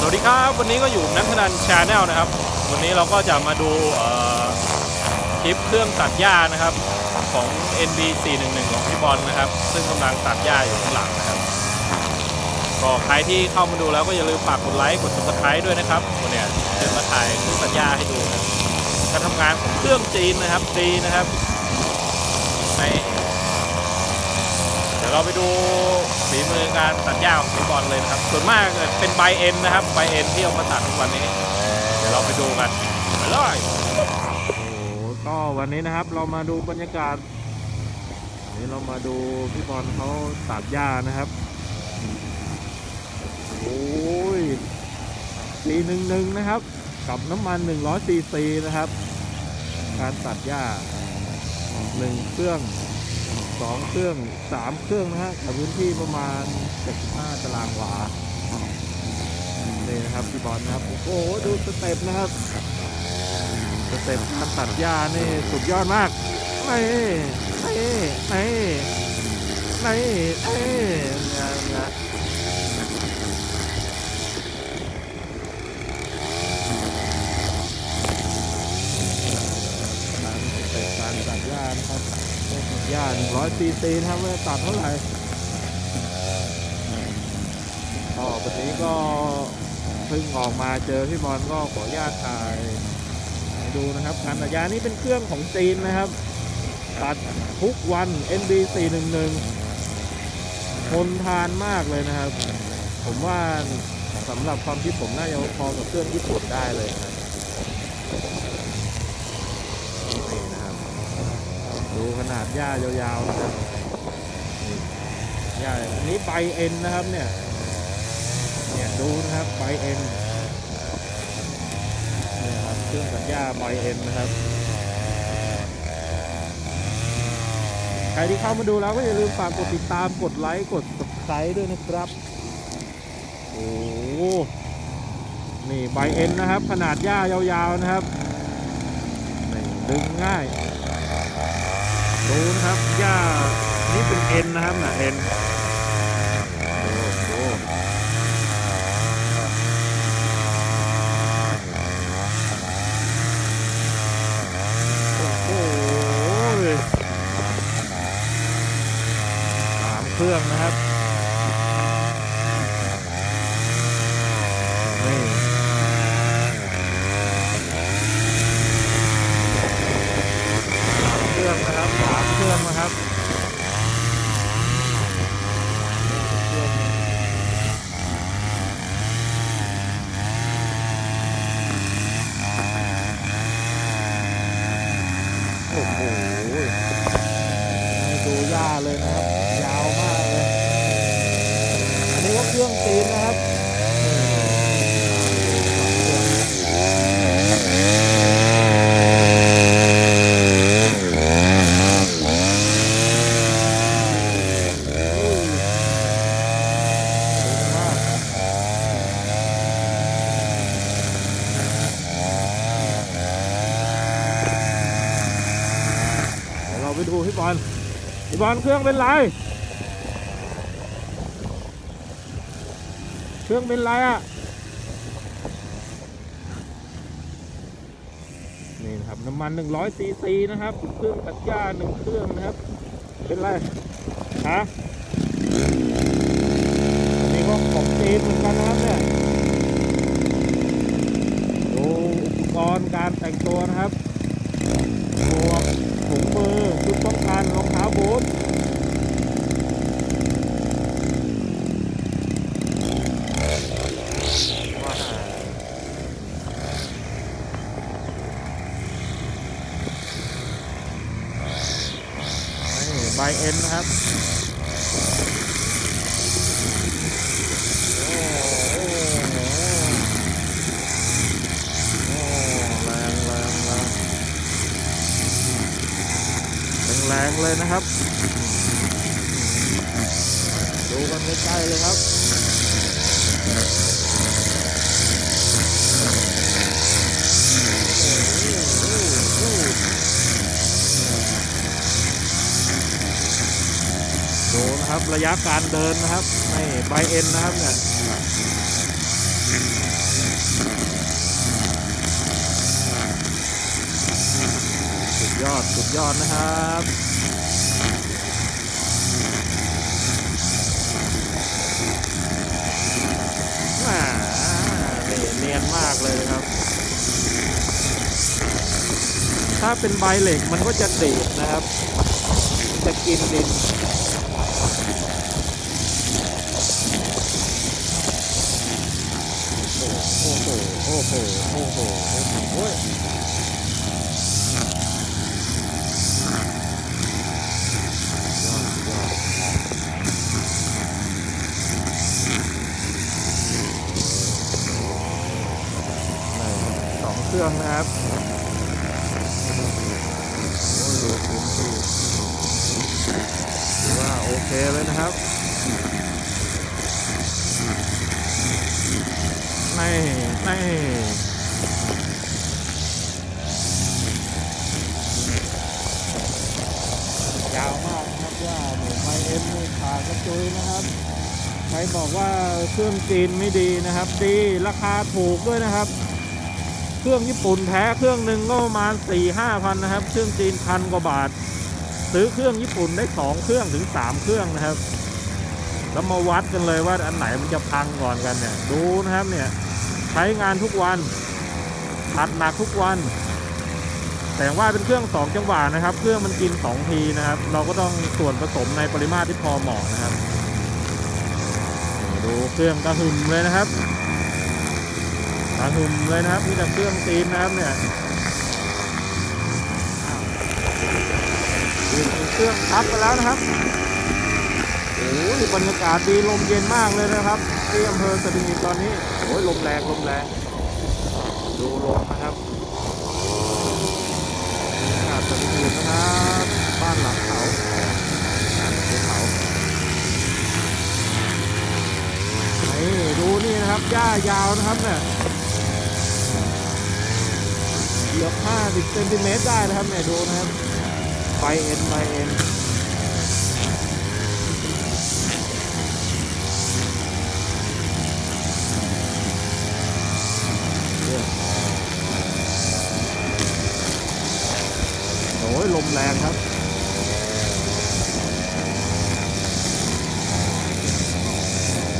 สวัสดีครับ วันนี้ก็อยู่นักพนันชาแนลนะครับ วันนี้เราก็จะมาดูคลิปเครื่องตัดหญ้านะครับ ของ NB 411ของพี่บอลนะครับ ซึ่งกำลังตัดหญ้าอยู่ข้างหลังนะครับก็ใครที่เข้ามาดูแล้วก็อย่าลืมฝากกดไลค์กด subscribe ด้วยนะครับวันนี้จะมาถ่ายเครื่องตัดหญ้าให้ดูการทำงานของเครื่องจีนนะครับจีนนะครับในเดี๋ยวเราไปดู ฝีมือการตัดหญ้าของพี่บอลเลยนะครับ ส่วนมากเป็นใบเอ็นนะครับใบเอ็นที่เอามาตัดทุกวันนี้ เดี๋ยวเราไปดูกันไปเลยโอ้ก็วันนี้นะครับเรามาดูบรรยากาศนนี้เรามาดูพี่บอลเขาตัดหญ้านะครับโอ้ยปีหนึ่งหนึ่งนะครับ กับน้ำมัน100ซีซีนะครับ การตัดหญ้าหนึ่งเครื่อง สองเครื่องสามเครื่องนะฮะกับพื้นที่ประมาณ75ตารางวานี่นะครับพี่บอลนะครับ โอ้โหดูสเต็ปนะครับสเต็ปการตัดหญ้านี่สุดยอดมากนี่นี่นี่นี่นี่เนี่ยเนี่ยการสเต็ปการตัดหญ้านะครับ ย่านร้อยซีซีนะครับว่าตัดเท่าไหร่ก็วันนี้ก็เพิ่งออกมาเจอพี่บอลก็ขออนุญาตถ่ายดูนะครับการตัดยานี้เป็นเครื่องของจีนนะครับ ตัดทุกวัน NB 411ทนทานมากเลยนะครับ ผมว่าสำหรับความคิดผมน่าจะพอกับเครื่องญี่ปุ่นได้เลยนะ ดูขนาดหญ้ายาวๆนะครับหญ้าอันนี้ใบเอ็นนะครับเนี่ยเนี่ยดูนะครับใบเอ็นเนี่ยครับเครื่องตัดหญ้าใบเอ็นนะครับใครที่เข้ามาดูแล้วก็อย่าลืมฝากกดติดตามกดไลค์กด subscribe ด้วยนะครับโอ้โหนี่ใบเอ็นนะครับ ขนาดหญ้ายาวๆนะครับดึงง่าย ดูนะครับหญ้านี่เป็นเอ็นนะครับนะเอ็นดูดูโอ้โหสามเครื่องนะครับนี่เครื่องนะครับสามเครื่องนะครับเครื่องโอ้โหให้ดูหญ้า เลยนะครับ ยาวมากเลย อันนี้ก็เครื่องตีนนะครับอุ้ยสูงมากเดี๋ยวเราไปดูพี่บอลพี่ บอลเครื่องเป็นไร เครื่องเป็นไรอะ นี่นะครับน้ำมัน100ซีซีนะครับ เครื่องตัดหญ้าหนึ่งเครื่องนะครับ เป็นไรฮะนี่ก็ของจีนเหมือนกันนะครับเนี่ยดูอุปกรณ์การแต่งตัวนะครับ หมวกถุงมือชุดป้องกันรองเท้าบูทว่านี่ใบเอ็นนะครับ โอ้โหโอ้แรงแรงแรงแรงๆ เลยนะครับ ดูกันใกล้ๆเลยครับดูนะครับระยะการเดินนะครับนี่ใบเอ็นนะครับเนี่ย อด สุดยอดนะครับม่นี่เนียนมากเลยครับ ถ้าเป็นใบเหล็กมันก็จะดีดนะครับ จะกินดินโอ้โห โอ้โห โอ้โห โอ้โหโอ้ยยอดยอดนี่สอง เครื่องนะครับโอ้ยดูพื้นที่ถือว่าโอเคเลยนะครับนี่นี่ยาวมากนะครับว่าหมูไฟเอ็มนี่ขากระจุยนะครับใครบอกว่าเครื่องจีนไม่ดีนะครับ ดีราคาถูกด้วยนะครับ เครื่องญี่ปุ่นแท้เครื่องหนึ่งก็ประมาณ4ี่ห้าพันนะครับ เครื่องจีนพันกว่าบาท ซื้อเครื่องญี่ปุ่นได้สองเครื่องถึงสามเครื่องนะครับ แล้วมาวัดกันเลยว่าอันไหนมันจะพังก่อนกันเนี่ย ดูนะครับเนี่ยใช้งานทุกวันอัดหนักทุกวัน แต่ว่าเป็นเครื่องสองจังหวะนะครับ เครื่องมันกินสองทีนะครับ เราก็ต้องส่วนผสมในปริมาตรที่พอเหมาะนะครับ ดูเครื่องกระหึ่มเลยนะครับ กระหึ่มเลยนะครับมีแต่เครื่องตีนนะครับเนี่ยเครื่องทับไปแล้วนะครับโอ้ยบรรยากาศดีลมเย็นมากเลยนะครับที่อำเภอสะดึงตอนนี้โอ้ยลมแรงลมแรงดูลมนะครับบรรยากาศสะดึงนะครับบ้านหลังเขาภูเขานี่ดูนี่นะครับหญ้ายาวนะครับเนี่ย กือบ50เซนติเมตรได้นะครับเนี่ยดูนะครับใบเอ็นใบเอ็นโอ้ยลมแรงครับ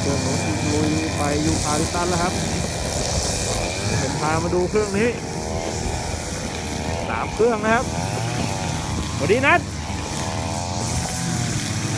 เครื่องนู้นลุยไปยูคาริตันแล้วครับผมพามาดูเครื่องนี้ามเครื่องนะครับสวัสดีนัด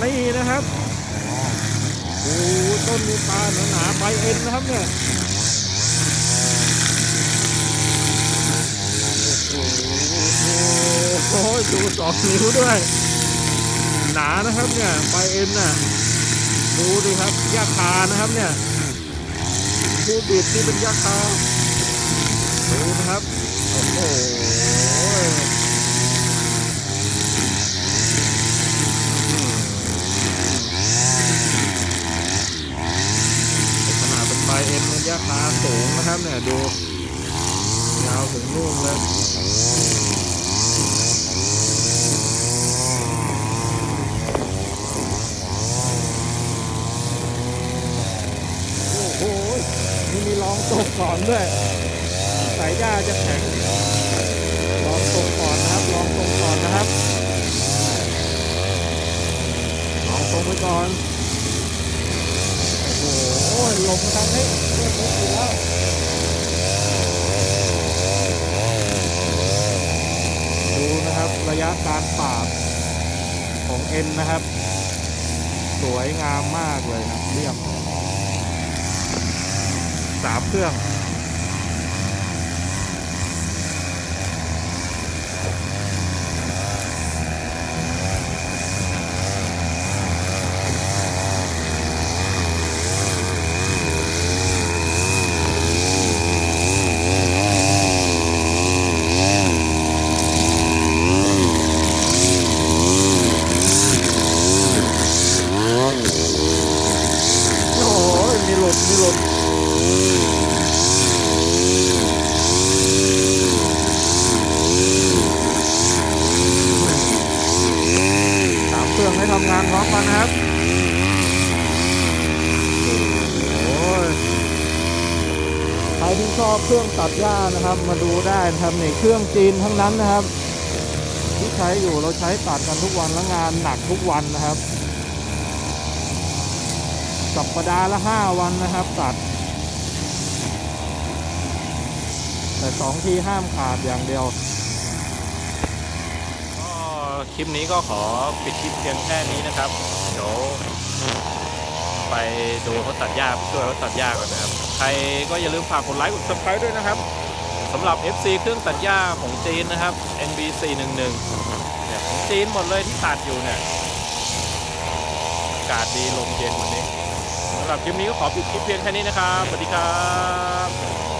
นี่นะครับโอ้ต้นมีปลาหนาๆใบเอ็นนะครับเนี่ยโอ้โหดูสองนิ้วด้วย หนานะครับเนี่ยใบเอ็นน่ะดูดิครับยาคานะครับเนี่ยผู้บิดที่เป็นยาคาดูนะครับโอ้โห ขนาดเป็นใบเอ็นมันยาคาสูงนะครับเนี่ยดูยาวถึงนู่นเลยโอ้โหนี่มีลองตกก่อนด้วยสายหญ้าจะแข็ง ก่อนนะครับลองก่อนนะครับลองตรงไปก่อน โอ้โหลมทำให้เรื่องนี้อยแล้วดูนะครับระยะการปาดของเอ็นนะครับ สวยงามมากเลยครับเรียบสามเครื่อง โอ้ยมีหลุดมีหลุดสามเครื่องให้ทำงานพร้อมกันนะครับ โอ้ยใครที่ ชอบเครื่องตัดหญ้านะครับ มาดูได้นะครับนี่เครื่องจีนทั้งนั้นนะครับพิใช้อยู่เราใช้ตัดกันทุกวันแล้วงานหนักทุกวันนะครับสัปดาห์ละห้าวันนะครับ ตัด แต่สองที่ห้ามขาดอย่างเดียวก็คลิปนี้ก็ขอปิดคลิปเพียงแค่นี้นะครับเดี๋ยวไปดูเขาตัดหญ้าช่วยเขาตัดหญ้าก่อนนะครับ ใครก็อย่าลืมฝากกดไลค์กด subscribe ด้วยนะครับสำหรับ FC เครื่องตัดหญ้าของจีนนะครับ NB 411 เนี่ยของจีนหมดเลยที่ตัดอยู่เนี่ยอากาศดีลมเย็นวันนี้สำหรับคลิปนี้ก็ขอปิดคลิปเพียงแค่นี้นะครับสวัสดีครับ